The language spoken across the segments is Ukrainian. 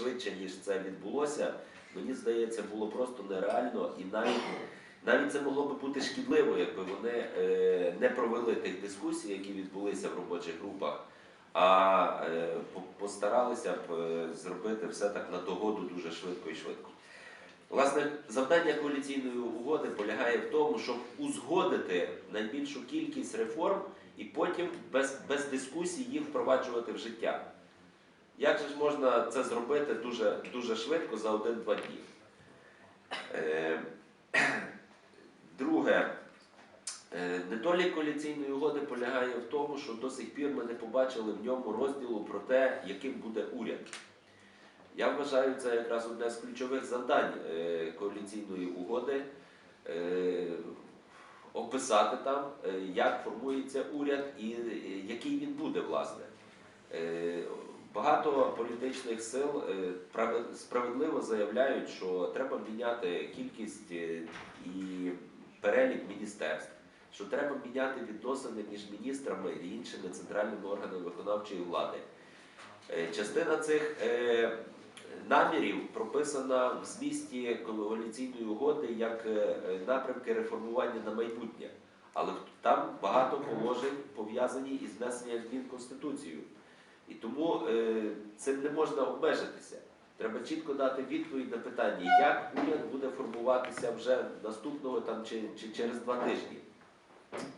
швидше, ніж це відбулося, мені здається, було просто нереально і навіть. Навіть це могло би бути шкідливо, якби вони е, не провели тих дискусій, які відбулися в робочих групах, а е, постаралися б е, зробити все так на догоду дуже швидко і швидко. Власне, завдання коаліційної угоди полягає в тому, щоб узгодити найбільшу кількість реформ і потім без, без дискусій їх впроваджувати в життя. Як же ж можна це зробити дуже, дуже швидко за один-два дні? Е, Друге, е, недолік коаліційної угоди полягає в тому, що до сих пір ми не побачили в ньому розділу про те, яким буде уряд. Я вважаю, це якраз одне з ключових завдань е, коаліційної угоди. Описати там, як формується уряд і який він буде, власне. Багато політичних сил е, справедливо заявляють, що треба міняти кількість е, і перелік міністерств, що треба міняти відносини між міністрами і іншими центральними органами виконавчої влади. Е, Частина цих намірів прописана в змісті коаліційної угоди як напрямки реформування на майбутнє. Але там багато положень пов'язані із внесенням змін в Конституцію. І тому е, цим не можна обмежитися. Треба чітко дати відповідь на питання, як уряд буде формуватися вже наступного там, чи, чи через два тижні.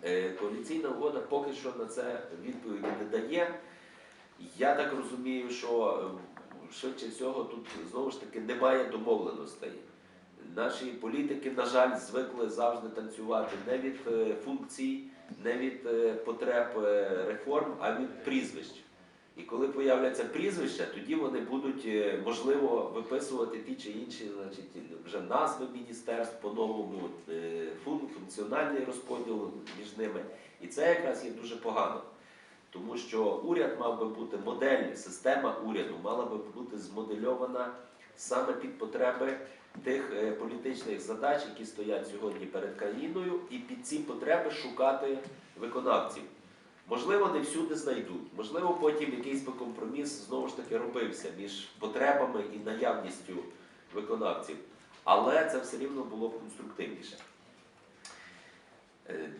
Е, коаліційна угода поки що на це відповіді не дає. Я так розумію, що е, швидше всього тут знову ж таки немає домовленостей. Наші політики, на жаль, звикли завжди танцювати не від е, функцій, не від е, потреб е, реформ, а від прізвищ. І коли появляться прізвища, тоді вони будуть е, можливо виписувати ті чи інші, значить, вже назви міністерств по-новому, е, функціональний розподіл між ними. І це якраз є дуже погано. Тому що уряд мав би бути модель, система уряду мала би бути змодельована саме під потреби тих е, політичних задач, які стоять сьогодні перед країною, і під ці потреби шукати виконавців. Можливо, не всюди знайдуть. Можливо, потім якийсь би компроміс знову ж таки робився між потребами і наявністю виконавців. Але це все рівно було б конструктивніше. Е,